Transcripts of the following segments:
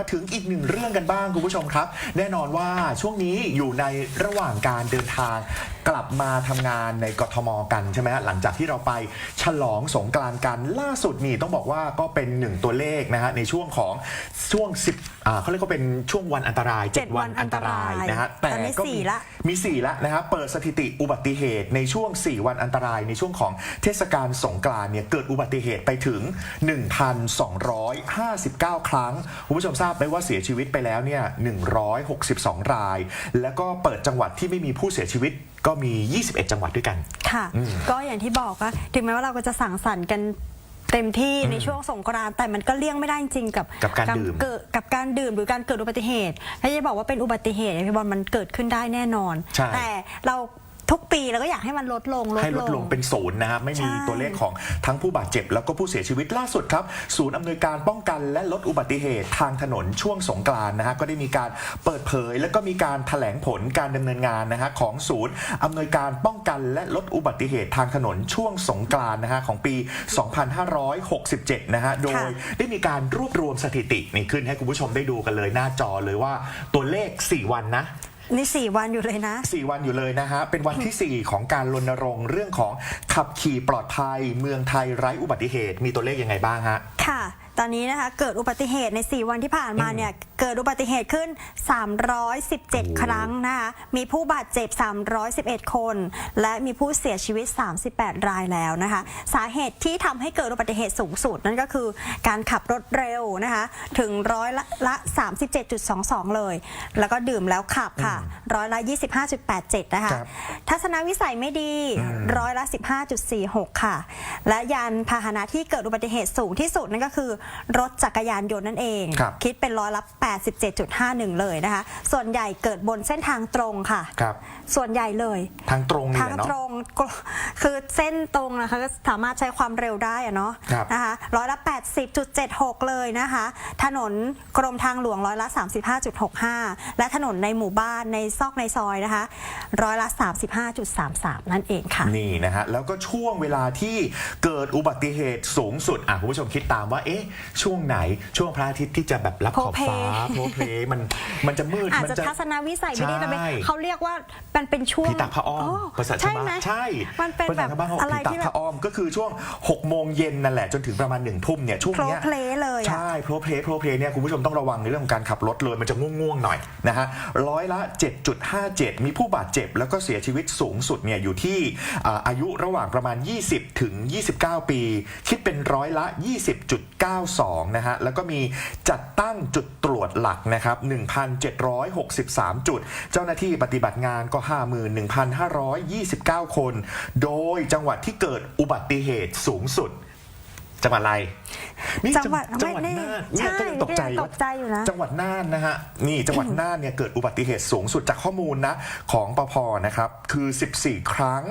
มาถึงอีกหนึ่งเรื่องกันบ้างคุณผู้ชมครับ แน่นอนว่าช่วงนี้อยู่ในระหว่างการเดินทางกลับมาทำงานในกทมกันใช่ไหมฮะหลังจากที่เราไปฉลองสงกรานต์กันล่าสุดนี่ต้องบอกว่าก็เป็นหนึ่งตัวเลขนะฮะในช่วงของช่วง 10อ่าเขาเรียกว่าเป็นช่วงวันอันตรายเจ็ด7วันอันตรายนะฮะตอนนี้ก็สี่มีละมี4แล้วนะฮะเปิดสถิติอุบัติเหตุในช่วง 4 วันอันตราย ในช่วงของเทศกาลสงกรานต์เนี่ยเกิดอุบัติเหตุไปถึง 1,259 ครั้งคุณผู้ชมทราบไหมว่าเสียชีวิตไปแล้วเนี่ย 162 ราย แล้วก็เปิดจังหวัดที่ไม่มีผู้เสียชีวิตก็มี 21 จังหวัดด้วยกัน ค่ะ ก็อย่างที่บอกว่าถึงแม้ว่าเราก็จะสั่งสรรค์กันเต็มที่ในช่วงสงกรานต์แต่มันก็เลี่ยงไม่ได้จริงๆกับกับการดื่มเกิดกับการดื่มหรือการเกิดอุบัติเหตุถ้าจะบอกว่าเป็นอุบัติเหตุเนี่ยพี่บอลมันเกิดขึ้นได้แน่นอนใช่แต่เรา ทุกปีเราก็อยากให้มันลดลงลดให้ลดลงเป็นศูนย์นะครับไม่มีใช่ ตัวเลขของทั้งผู้บาดเจ็บ แล้วก็ผู้เสียชีวิตล่าสุดครับ ศูนย์อำนวยการป้องกันและลดอุบัติเหตุทางถนนช่วงสงกรานต์นะฮะก็ได้มีการเปิดเผย แล้วก็มีการแถลงผลการดำเนินงานนะฮะของศูนย์อำนวยการป้องกันและลดอุบัติเหตุทางถนนช่วงสงกรานต์นะฮะของปี 2567 นะฮะโดยได้มีการรวบรวมสถิตินี่ขึ้นให้คุณผู้ชมได้ดูกันเลยหน้าจอเลยว่าตัวเลข 4 วันนะ นี่สี่วันอยู่เลยนะ 4 วันอยู่เลยนะฮะ เป็นวันที่ 4 ของการรณรงค์เรื่องของขับขี่ปลอดภัย เมืองไทยไร้อุบัติเหตุ มีตัวเลขยังไงบ้างฮะ ค่ะ ตอนนี้นะคะเกิดอุบัติเหตุใน 4 วันที่ผ่านมาเนี่ยเกิดอุบัติเหตุขึ้น 317 ครั้งนะคะมีผู้บาดเจ็บ 311 คน และมีผู้เสียชีวิต 38 รายแล้วนะคะสาเหตุที่ทำให้เกิดอุบัติเหตุสูงสุดนั่นก็คือการขับรถเร็วนะคะถึงร้อยละละ37.22 เลย แล้วก็ดื่มแล้วขับค่ะ ร้อยละ 25.87 นะคะครับทัศนวิสัยไม่ดีร้อยละ 15.46 ค่ะ และยานพาหนะที่เกิดอุบัติเหตุสูงที่สุดนั่นก็คือรถจักรยานยนต์นั่นเอง ครับคิดเป็นร้อยละ87.51 เลยนะคะ ส่วนใหญ่เกิดบนเส้นทางตรงค่ะ ครับ ส่วนใหญ่เลย ทางตรงนี่ทาแหงละเนาะตรงก็คือเส้นตรงนะคะก็สามารถใช้ความเร็วได้อะเนาะครับนะคะร้อยละ 80.76 เลยนะคะ ถนนกรมทางหลวงร้อยละ 35.65 และถนนในหมู่บ้านในซอกในซอยนะคะร้อยละ 35.33 นั่นเองค่ะ นี่นะฮะ แล้วก็ช่วงเวลาที่เกิดอุบัติเหตุสูงสุดอะคุณผู้ชมคิดตามว่า เอ๊ะช่วงไหนช่วงพระอาทิตย์ที่จะแบบรับขอบฟ้าโพเพโพเพลมันมันจะมืดอาจมันจะจะทัศนวิสัยไม่ได้แต่เป็นใช่เขาเรียกว่ามันเป็นช่วงผีตาพระอ้อมโภาษาชาใช่วไหมบ้านใช่ มันเป็นภาแบษาบชาวบ้านเขาบอกอะไรผีตาที่พแบบระอ้อมก็คือช่วง6โมงเย็นนั่นแหละจนถึงประมาณ1ทุ่มเนี่ยช่วงโพลเนี้ยเพลเลยอะใช่โพลเพลโพลเพลเนี่ยคุณผู้ชมต้องระวังในเรื่องของการขับรถเลยมันจะง่วงๆหน่อยนะฮะร้อยละ 7.57 มีผู้บาดเจ็บ แล้วก็เสียชีวิตสูงสุดเนี่ยอยู่ที่อ่าอายุระหว่างประมาณ 20 ถึง 29 ปี คิดเป็นร้อยละ92 นะฮะ แล้วก็มีจัดตั้งจุดตรวจหลักนะครับ 1,763 จุด เจ้าหน้าที่ปฏิบัติงานก็ 51,529 คน โดยจังหวัดที่เกิดอุบัติเหตุสูงสุด จังหวัดอะไรนี่จังหวัดจังหวัดไม่น่านใช่เนี่ยก็ยังตกใจก็ยังตกใจอยู่นะจังหวัดน่านนะฮะนี่จังหวัดน่านเนี่ยเกิดอุบัติเหตุสูงสุดจากข้อมูลนะของปพนะครับคือ 14 ครั้ง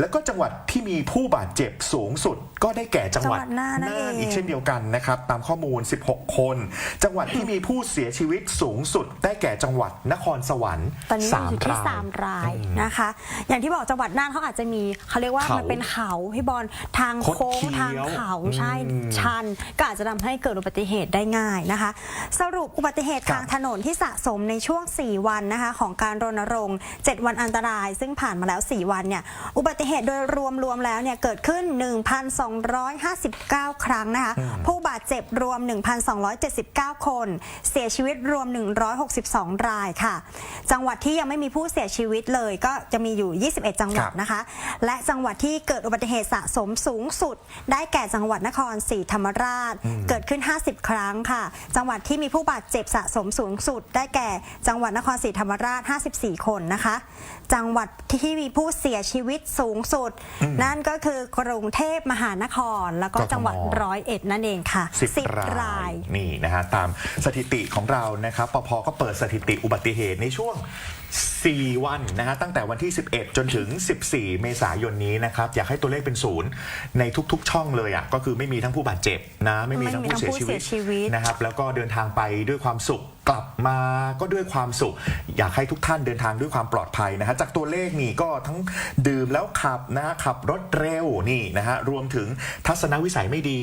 แล้วก็จังหวัดที่มีผู้บาดเจ็บสูงสุด ก็ได้แก่จังหวัดจังหวัดน่านนั่นเองอีกเช่นเดียวกันนะครับตามข้อมูล 16 คน จังหวัดที่มีผู้เสียชีวิตสูงสุด ได้แก่จังหวัดนครสวรรค์ตอนนี้มันอยู่ที่รายสามรายนะคะ อย่างที่บอกจังหวัดน่านเขาอาจจะมีเขาเรียกว่าเขามัมันเป็นเขาพี่บอลทางคดโค้งเคี้ยวทางเขาใช่อืมชันก็อาจจะทำให้เกิดอุบัติเหตุได้ง่ายนะคะ สรุปอุบัติเหตุครับทางถนนที่สะสมในช่วง 4 วันนะคะ ของการรณรงค์ 7 วันอันตราย ซึ่งผ่านมาแล้ว 4 วันเนี่ยอุบัติเหตุโดยรวมรวมแล้วเนี่ยเกิดขึ้น 1,259 ครั้งนะคะ ผู้บาดเจ็บรวม 1,279 คน เสียชีวิตรวม 162 รายค่ะ จังหวัดที่ยังไม่มีผู้เสียชีวิตเลยก็จะมีอยู่ 21 จังหวัดครับนะคะ และจังหวัดที่เกิดอุบัติเหตุสะสมสูงสุด ได้แก่จังหวัดนครศรีธรรมราช เกิดขึ้น 50 ครั้งค่ะ จังหวัดที่มีผู้บาดเจ็บสะสมสูงสุด ได้แก่ จังหวัดนครศรีธรรมราช 54 คนนะคะ จังหวัดที่มีผู้เสียชีวิตสูงสุด นั่นก็คือกรุงเทพมหานคร แล้วก็กทมจังหวัดร้อยเอ็ดนั่นเองค่ะสิบ10 รายนี่นะฮะตามสถิติของเรานะครับปพก็เปิดสถิติอุบัติเหตุในช่วง 4 วันนะฮะตั้งแต่วันที่ 11 จนถึง 14 เมษายนนี้นะครับอยากให้ตัวเลขเป็นศูนย์ในทุก ๆ ช่องเลยอะก็คือไม่มีมีทั้งผู้บาดเจ็บนะไม่มีทั้งผู้เสียชีวิตไม่มีทั้งผู้เสียชีวิตนะครับแล้วก็เดินทางไปด้วยความสุขกลับมาก็ด้วยความสุข อยากให้ทุกท่านเดินทางด้วยความปลอดภัยนะฮะจากตัวเลขนี่ก็ทั้งดื่มแล้วขับนะฮะขับรถเร็วนี่นะฮะรวมถึงทัศนวิสัยไม่ดี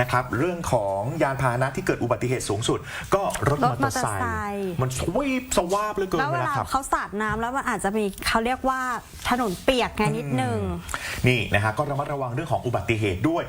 นะครับเรื่องของยานพาหนะที่เกิดอุบัติเหตุสูงสุด ก็รถรมอถเตอร์ไซมอเตอร์ไซค์ค์มันสวีปสวาบเหลยเกินแล้วเวเวลาลาขับเขาสาดน้ำแล้วมันอาจจะมีเขาเรียกว่าถนนเปียกไงนิดนึงนี่นะฮะก็ระมัดระวังเรื่องของอุบัติเหตุด้วย